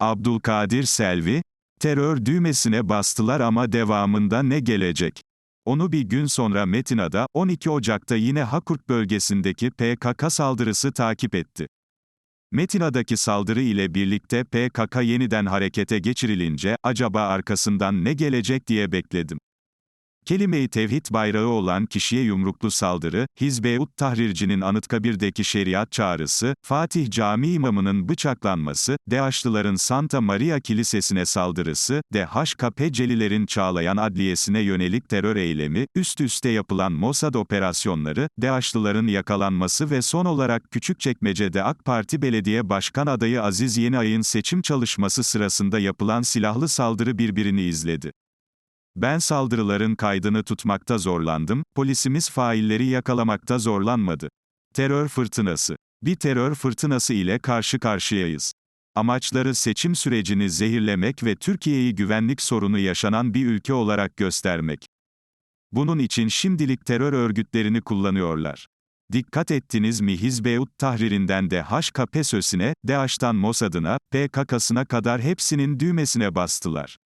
Abdülkadir Selvi, terör düğmesine bastılar ama devamında ne gelecek? Onu bir gün sonra Metina'da, 12 Ocak'ta yine Hakurt bölgesindeki PKK saldırısı takip etti. Metina'daki saldırı ile birlikte PKK yeniden harekete geçirilince, acaba arkasından ne gelecek diye bekledim. Kelime-i tevhid bayrağı olan kişiye yumruklu saldırı, Hizb-i Tahrirci'nin Anıtkabir'deki şeriat çağrısı, Fatih Cami imamının bıçaklanması, DH'lıların Santa Maria Kilisesi'ne saldırısı, DHKPC'lilerin Çağlayan Adliyesi'ne yönelik terör eylemi, üst üste yapılan Mossad operasyonları, DH'lıların yakalanması ve son olarak Küçükçekmece'de AK Parti Belediye Başkan adayı Aziz Yeniay'ın seçim çalışması sırasında yapılan silahlı saldırı birbirini izledi. Ben saldırıların kaydını tutmakta zorlandım, polisimiz failleri yakalamakta zorlanmadı. Terör fırtınası. Bir terör fırtınası ile karşı karşıyayız. Amaçları seçim sürecini zehirlemek ve Türkiye'yi güvenlik sorunu yaşanan bir ülke olarak göstermek. Bunun için şimdilik terör örgütlerini kullanıyorlar. Dikkat ettiniz mi Hizb-i Tahrir'inden de HKPSÖ'süne, DAEŞ'tan Mossad'ına, PKK'sına kadar hepsinin düğmesine bastılar.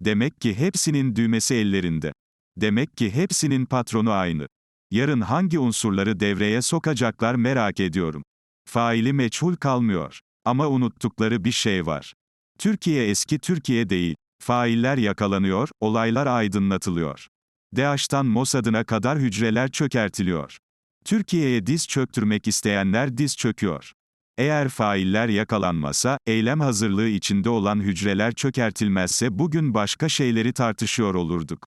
Demek ki hepsinin düğmesi ellerinde. Demek ki hepsinin patronu aynı. Yarın hangi unsurları devreye sokacaklar merak ediyorum. Faili meçhul kalmıyor. Ama unuttukları bir şey var. Türkiye eski Türkiye değil. Failler yakalanıyor, olaylar aydınlatılıyor. DAEŞ'tan Mossad'ına kadar hücreler çökertiliyor. Türkiye'ye diz çöktürmek isteyenler diz çöküyor. Eğer failler yakalanmasa, eylem hazırlığı içinde olan hücreler çökertilmezse bugün başka şeyleri tartışıyor olurduk.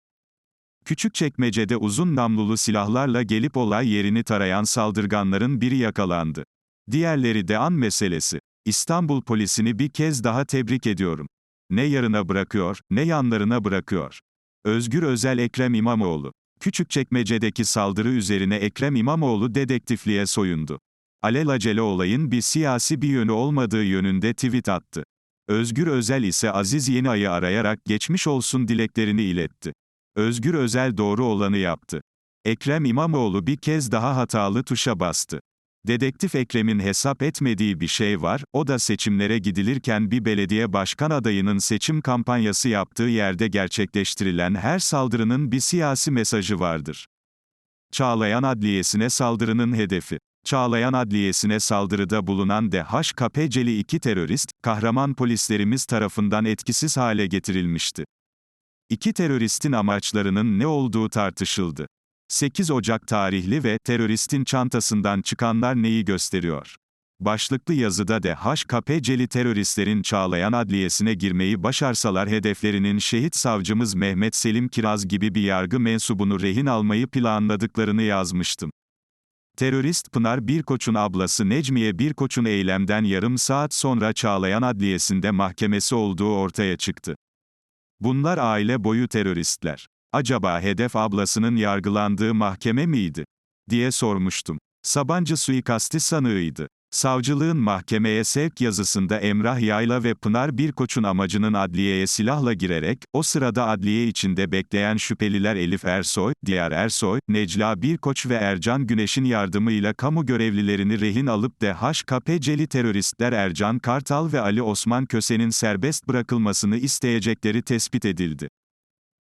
Küçükçekmece'de uzun namlulu silahlarla gelip olay yerini tarayan saldırganların biri yakalandı. Diğerleri de an meselesi. İstanbul polisini bir kez daha tebrik ediyorum. Ne yarına bırakıyor, ne yanlarına bırakıyor. Özgür Özel Ekrem İmamoğlu. Küçükçekmece'deki saldırı üzerine Ekrem İmamoğlu dedektifliğe soyundu. Alelacele olayın bir siyasi bir yönü olmadığı yönünde tweet attı. Özgür Özel ise Aziz Yeniay'ı arayarak geçmiş olsun dileklerini iletti. Özgür Özel doğru olanı yaptı. Ekrem İmamoğlu bir kez daha hatalı tuşa bastı. Dedektif Ekrem'in hesap etmediği bir şey var, o da seçimlere gidilirken bir belediye başkan adayının seçim kampanyası yaptığı yerde gerçekleştirilen her saldırının bir siyasi mesajı vardır. Çağlayan Adliyesi'ne saldırının hedefi. Çağlayan Adliyesi'ne saldırıda bulunan DHKPC'li iki terörist, kahraman polislerimiz tarafından etkisiz hale getirilmişti. İki teröristin amaçlarının ne olduğu tartışıldı. 8 Ocak tarihli ve teröristin çantasından çıkanlar neyi gösteriyor? Başlıklı yazıda DHKPC'li teröristlerin Çağlayan Adliyesi'ne girmeyi başarsalar hedeflerinin şehit savcımız Mehmet Selim Kiraz gibi bir yargı mensubunu rehin almayı planladıklarını yazmıştım. Terörist Pınar Birkoç'un ablası Necmiye Birkoç'un eylemden yarım saat sonra Çağlayan Adliyesi'nde mahkemesi olduğu ortaya çıktı. Bunlar aile boyu teröristler. Acaba hedef ablasının yargılandığı mahkeme miydi? diye sormuştum. Sabancı suikasti sanığıydı. Savcılığın mahkemeye sevk yazısında Emrah Yayla ve Pınar Birkoç'un amacının adliyeye silahla girerek, o sırada adliye içinde bekleyen şüpheliler Elif Ersoy, Diyar Ersoy, Necla Birkoç ve Ercan Güneş'in yardımıyla kamu görevlilerini rehin alıp DHKPC'li teröristler Ercan Kartal ve Ali Osman Köse'nin serbest bırakılmasını isteyecekleri tespit edildi.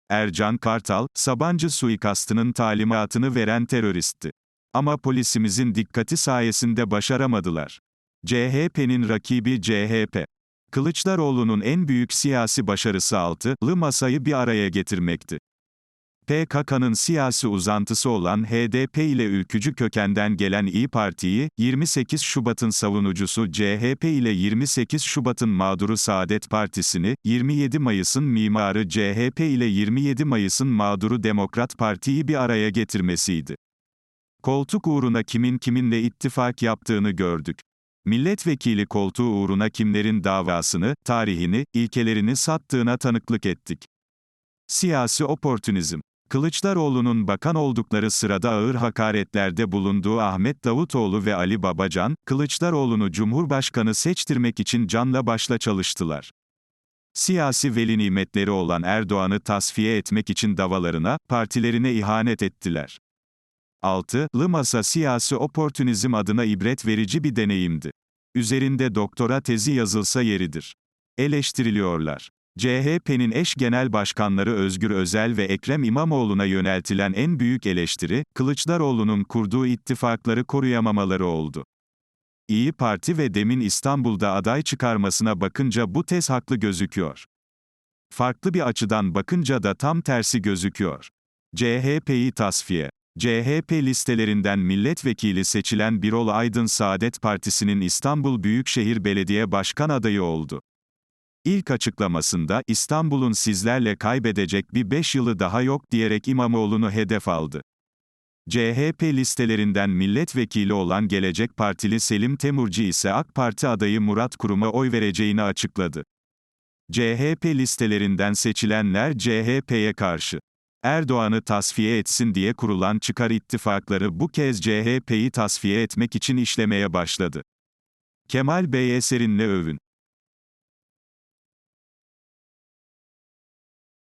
Ercan Kartal, Sabancı suikastının talimatını veren teröristti. Ama polisimizin dikkati sayesinde başaramadılar. CHP'nin rakibi CHP. Kılıçdaroğlu'nun en büyük siyasi başarısı altılı masayı bir araya getirmekti. PKK'nın siyasi uzantısı olan HDP ile ülkücü kökenden gelen İyi Parti'yi, 28 Şubat'ın savunucusu CHP ile 28 Şubat'ın mağduru Saadet Partisi'ni, 27 Mayıs'ın mimarı CHP ile 27 Mayıs'ın mağduru Demokrat Parti'yi bir araya getirmesiydi. Koltuk uğruna kimin kiminle ittifak yaptığını gördük. Milletvekili koltuğu uğruna kimlerin davasını, tarihini, ilkelerini sattığına tanıklık ettik. Siyasi oportunizm. Kılıçdaroğlu'nun bakan oldukları sırada ağır hakaretlerde bulunduğu Ahmet Davutoğlu ve Ali Babacan, Kılıçdaroğlu'nu Cumhurbaşkanı seçtirmek için canla başla çalıştılar. Siyasi veli nimetleri olan Erdoğan'ı tasfiye etmek için davalarına, partilerine ihanet ettiler. 6. Masa siyasi oportunizm adına ibret verici bir deneyimdi. Üzerinde doktora tezi yazılsa yeridir. eleştiriliyorlar. CHP'nin eş genel başkanları Özgür Özel ve Ekrem İmamoğlu'na yöneltilen en büyük eleştiri, Kılıçdaroğlu'nun kurduğu ittifakları koruyamamaları oldu. İyi Parti ve Dem'in İstanbul'da aday çıkarmasına bakınca bu tez haklı gözüküyor. Farklı bir açıdan bakınca da tam tersi gözüküyor. CHP'yi tasfiye. CHP listelerinden milletvekili seçilen Birol Aydın Saadet Partisi'nin İstanbul Büyükşehir Belediye Başkan adayı oldu. İlk açıklamasında İstanbul'un sizlerle kaybedecek bir 5 yılı daha yok diyerek İmamoğlu'nu hedef aldı. CHP listelerinden milletvekili olan Gelecek Partili Selim Temurci ise AK Parti adayı Murat Kurum'a oy vereceğini açıkladı. CHP listelerinden seçilenler CHP'ye karşı. Erdoğan'ı tasfiye etsin diye kurulan çıkar ittifakları bu kez CHP'yi tasfiye etmek için işlemeye başladı. Kemal Bey eserinle övün.